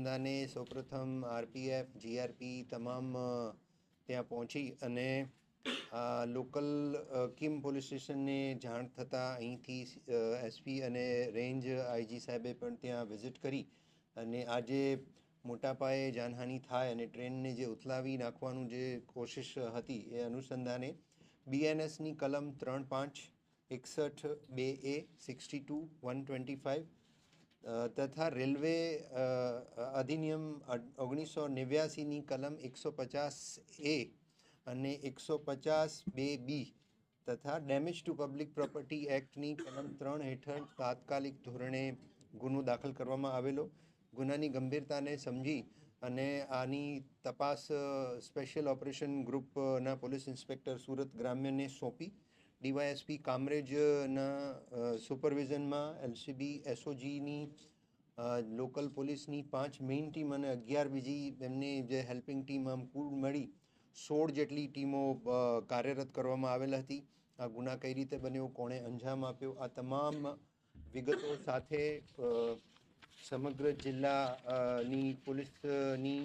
અંદાને સૌપ્રથમ RPF, GRP તમામ ત્યાં પહોંચી અને આ લોકલ કિમ પોલીસ સ્ટેશનને જાણ થતાં અહીંથી એસપી અને રેન્જ આઈજી સાહેબે પણ ત્યાં વિઝિટ કરી અને આજે મોટા પાયે જાનહાનિ થાય અને ટ્રેનને જે ઉથલાવી નાખવાનું જે કોશિશ હતી એ અનુસંધાને બીએનએસની કલમ ત્રણ પાંચ, એકસઠ બે એ, sixty two, one twenty five તથા રેલવે અધિનિયમ ઓગણીસો નેવ્યાસીની કલમ એકસો પચાસ એ અને એકસો પચાસ બે બી તથા ડેમેજ ટુ પબ્લિક પ્રોપર્ટી એક્ટની કલમ ત્રણ હેઠળ તાત્કાલિક ધોરણે ગુનો દાખલ કરવામાં આવેલો. ગુનાની ગંભીરતાને સમજી અને આની તપાસ સ્પેશિયલ ઓપરેશન ગ્રુપના પોલીસ ઇન્સ્પેક્ટર સુરત ગ્રામ્યને સોંપી ડીવાયએસપી કામરેજના સુપરવિઝનમાં એલસીબી, એસઓજીની લોકલ પોલીસની પાંચ મેઇન ટીમ અને અગિયાર બીજી એમની જે હેલ્પિંગ ટીમ, આમ કુલ મળી સોળ જેટલી ટીમો કાર્યરત કરવામાં આવેલ હતી. આ ગુના કઈ રીતે બન્યો, કોણે અંજામ આપ્યો, આ તમામ વિગતો સાથે સમગ્ર જિલ્લાની પોલીસની